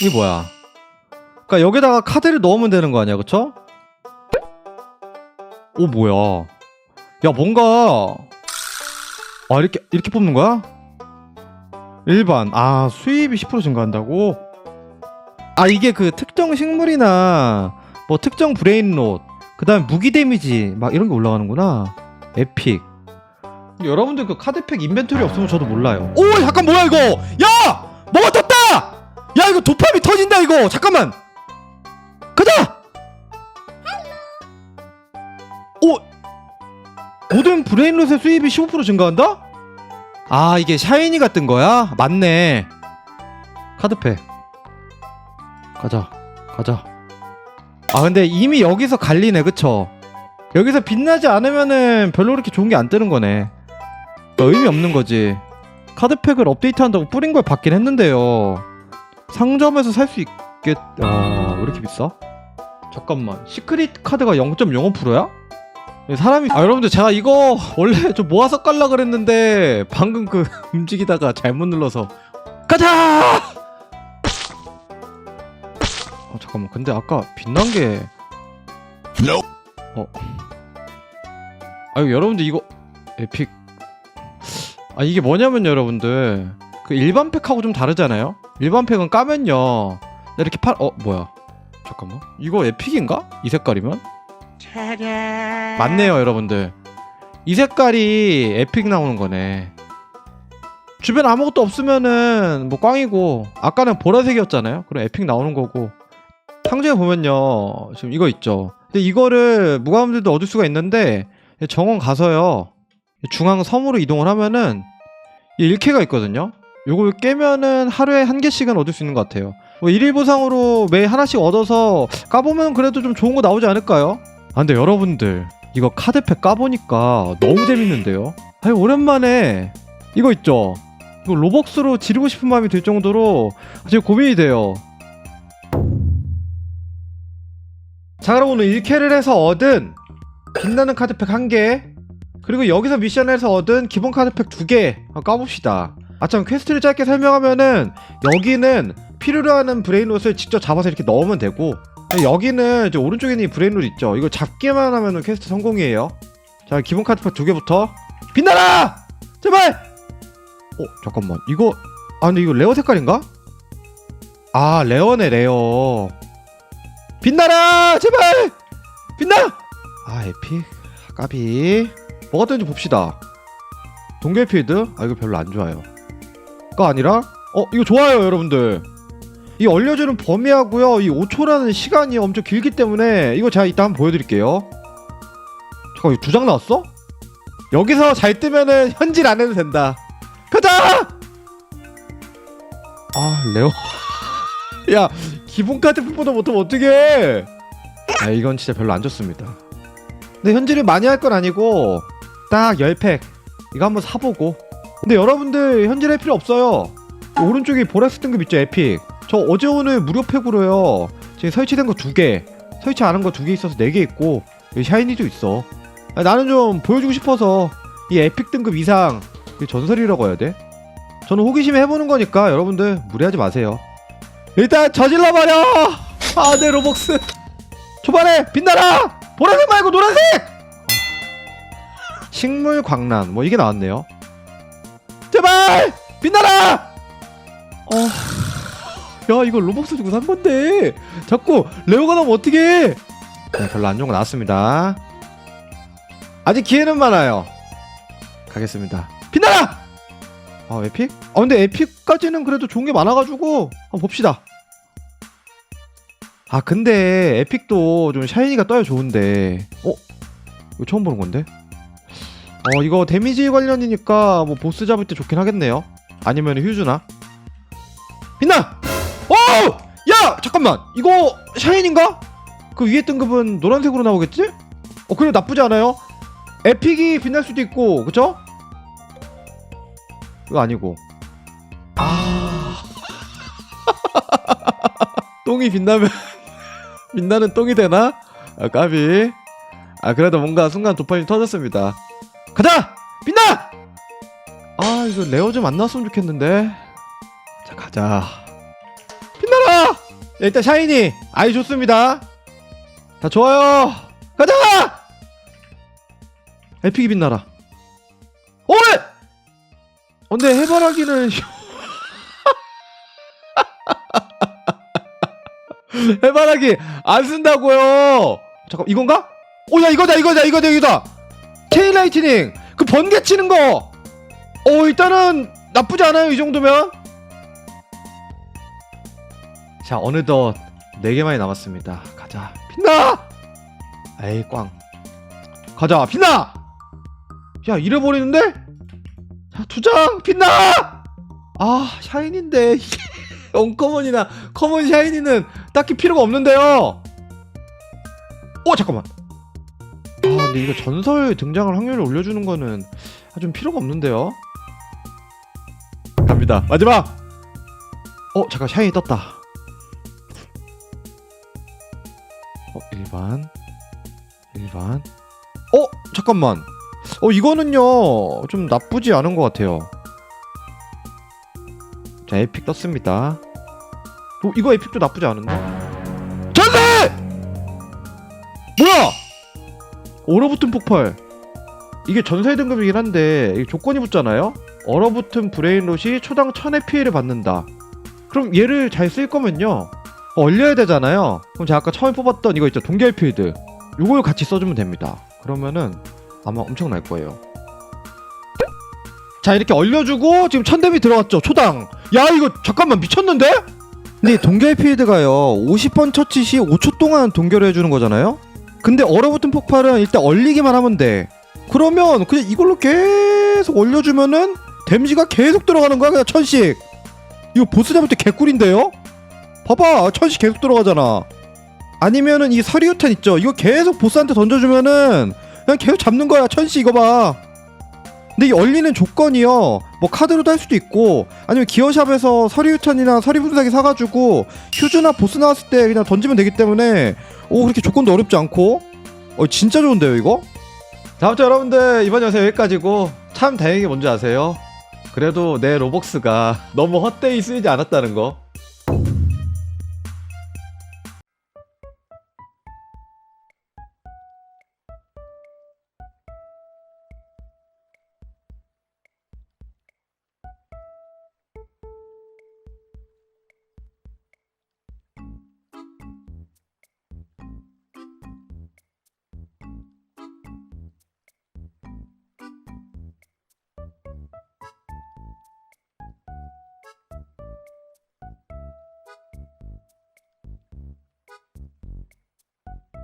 이게 뭐야? 그러니까 여기다가 카드를 넣으면 되는 거 아니야, 그쵸? 오 뭐야? 야 뭔가 아 이렇게 이렇게 뽑는 거야? 일반 아 수입이 10% 증가한다고? 아 이게 그 특정 식물이나 뭐 특정 브레인롯 그다음 무기 데미지 막 이런 게 올라가는구나 에픽 여러분들 그 카드팩 인벤토리 없으면 저도 몰라요 오 잠깐 뭐야 이거 야 야 이거 도파미 터진다 이거. 잠깐만. 가자! 오! 모든 브레인롯의 수입이 15% 증가한다? 아 이게 샤이니가 뜬 거야? 맞네. 카드팩 가자. 가자. 아 근데 이미 여기서 갈리네 그쵸? 여기서 빛나지 않으면은 별로 그렇게 좋은 게 안 뜨는 거네. 의미 없는 거지. 카드팩을 업데이트한다고 뿌린 걸 받긴 했는데요 상점에서 살 수 있겠... 아 왜 이렇게 비싸? 잠깐만. 시크릿 카드가 0.05%야? 사람이 아 여러분들 제가 이거 원래 좀 모아서 깔라 그랬는데 방금 그 움직이다가 잘못 눌러서. 가자! 어 잠깐만. 근데 아까 빛난 게 어. 아유 여러분들 이거 에픽. 아 이게 뭐냐면 여러분들 그 일반 팩하고 좀 다르잖아요? 일반 팩은 까면요. 이렇게 팔 어 뭐야? 잠깐만. 이거 에픽인가? 이 색깔이면? 맞네요 여러분들. 이 색깔이 에픽 나오는 거네. 주변 아무것도 없으면은 뭐 꽝이고 아까는 보라색이었잖아요? 그럼 에픽 나오는 거고. 상자에 보면요 지금 이거 있죠? 근데 이거를 무과금들도 얻을 수가 있는데 정원 가서요 중앙 섬으로 이동을 하면은 이 1캐가 있거든요 요걸 깨면은 하루에 한 개씩은 얻을 수 있는 것 같아요. 뭐 일일 보상으로 매 하나씩 얻어서 까보면 그래도 좀 좋은 거 나오지 않을까요? 아 근데 여러분들 이거 카드팩 까보니까 너무 재밌는데요? 아니 오랜만에 이거 있죠? 이거 로벅스로 지르고 싶은 마음이 들 정도로 지금 고민이 돼요. 자 그럼 오늘 1캐를 해서 얻은 빛나는 카드팩 1개 그리고 여기서 미션을 해서 얻은 기본 카드팩 2개 까봅시다 아참 퀘스트를 짧게 설명하면은 여기는 필요로 하는 브레인롯을 직접 잡아서 이렇게 넣으면 되고 여기는 이제 오른쪽에 있는 이 브레인롯 있죠? 이거 잡기만 하면은 퀘스트 성공이에요. 자 기본 카드팩 2개부터. 빛나라! 제발! 어 잠깐만. 이거 아 근데 이거 레어 색깔인가? 아 레어네 레어. 빛나라! 제발! 빛나! 아 에픽. 까비. 뭐가 뜨는지 봅시다. 동결필드? 아 이거 별로 안 좋아요 가 아니라? 어 이거 좋아요 여러분들. 이 얼려주는 범위하고요. 이 5초라는 시간이 엄청 길기 때문에 이거 제가 이따 한번 보여드릴게요. 잠깐 이거 두장 나왔어? 여기서 잘 뜨면은 현질 안 해도 된다. 가자! 아 레오. 야 기본 카드팩보다 못하면 어떡해? 아 이건 진짜 별로 안 좋습니다. 근데 현질을 많이 할 건 아니고 딱 10팩. 이거 한번 사보고 근데 여러분들 현질 할 필요 없어요. 오른쪽에 보라색 등급 있죠 에픽. 저 어제 오늘 무료 팩으로요. 지금 설치된 거 두 개. 설치 안 한 거 두 개 있어서 네 개 있고 샤이니도 있어. 아, 나는 좀 보여주고 싶어서 이 에픽 등급 이상 전설이라고 해야 돼? 저는 호기심에 해보는 거니까 여러분들 무리하지 마세요. 일단 저질러버려! 아 내 로벅스. 초반에 빛나라! 보라색 말고 노란색! 아, 식물 광란. 뭐 이게 나왔네요 제발! 빛나라! 어야 이거 로벅스 주고 산 건데. 자꾸 레오가 나오면 어떡해? 네, 별로 안 좋은 거 나왔습니다. 아직 기회는 많아요. 가겠습니다. 빛나라! 아 에픽? 아 근데 에픽까지는 그래도 좋은 게 많아가지고 한번 봅시다. 아 근데 에픽도 좀 샤이니가 떠야 좋은데. 어? 이거 처음 보는 건데? 어 이거 데미지 관련이니까 뭐 보스 잡을 때 좋긴 하겠네요 아니면 휴즈나 빛나! 오! 야! 잠깐만 이거 샤인인가? 그 위에 등급은 노란색으로 나오겠지? 어 그래 나쁘지 않아요 에픽이 빛날 수도 있고 그쵸? 이거 아니고 아 똥이 빛나면 빛나는 똥이 되나? 아 까비 아 그래도 뭔가 순간 도파민 터졌습니다 가자! 빛나! 아 이거 레어 좀 안 나왔으면 좋겠는데. 자 가자. 빛나라! 일단 샤이니 아이 좋습니다. 자 좋아요. 가자! 에픽이 빛나라. 오이! 어, 근데 해바라기는 해바라기 안 쓴다고요. 잠깐 이건가? 오야 이거다 이거다 이거다 이거다 체인 라이트닝 그 번개 치는 거 어, 일단은 나쁘지 않아요, 이 정도면. 자, 어느덧 4개만이 남았습니다. 가자. 빛나! 에이, 꽝. 가자, 빛나! 야, 잃어버리는데? 자, 투장! 빛나! 아, 이게, 언커먼이나 커먼 샤이니는 딱히 필요가 없는데요. 오, 잠깐만. 아, 근데 이거 전설 등장할 확률을 올려주는 거는 아, 좀 필요가 없는데요. 갑니다. 마지막. 어 잠깐 샤이니 떴다. 어 1반 1반. 어 잠깐만. 어 이거는요 좀 나쁘지 않은 것 같아요. 자 에픽 떴습니다. 어, 이거 에픽도 나쁘지 않은데? 전세! 뭐야? 얼어붙은 폭발. 이게 전세 등급이긴 한데 조건이 붙잖아요. 얼어붙은 브레인롯이 초당 1000의 피해를 받는다. 그럼 얘를 잘 쓸 거면요. 어, 얼려야 되잖아요. 그럼 제가 아까 처음에 뽑았던 이거 있죠. 동결 필드. 요걸 같이 써주면 됩니다. 그러면은 아마 엄청 날 거예요. 자 이렇게 얼려주고 지금 1000뎀이 들어갔죠. 초당. 야 이거 잠깐만 미쳤는데? 근데 이 동결 필드가요. 50번 처치 시 5초 동안 동결을 해주는 거잖아요. 근데 얼어붙은 폭발은 일단 얼리기만 하면 돼. 그러면 그냥 이걸로 계속 올려주면은 댐지가 계속 들어가는 거야 그냥 천씩. 이거 보스 잡을 때 개꿀인데요? 봐봐 천씩 계속 들어가잖아. 아니면은 이 서리우탄 있죠? 이거 계속 보스한테 던져주면은 그냥 계속 잡는 거야 천씩. 이거 봐 근데 이 얼리는 조건이요 뭐 카드로도 할 수도 있고 아니면 기어샵에서 서리우탄이나 서리분사기 사가지고 휴즈나 보스 나왔을 때 그냥 던지면 되기 때문에 오 그렇게 조건도 어렵지 않고 어 진짜 좋은데요 이거? 자, 아무튼 여러분들 이번 영상 여기까지고 참 다행인 게 뭔지 아세요? 그래도 내 로벅스가 너무 헛되이 쓰이지 않았다는 거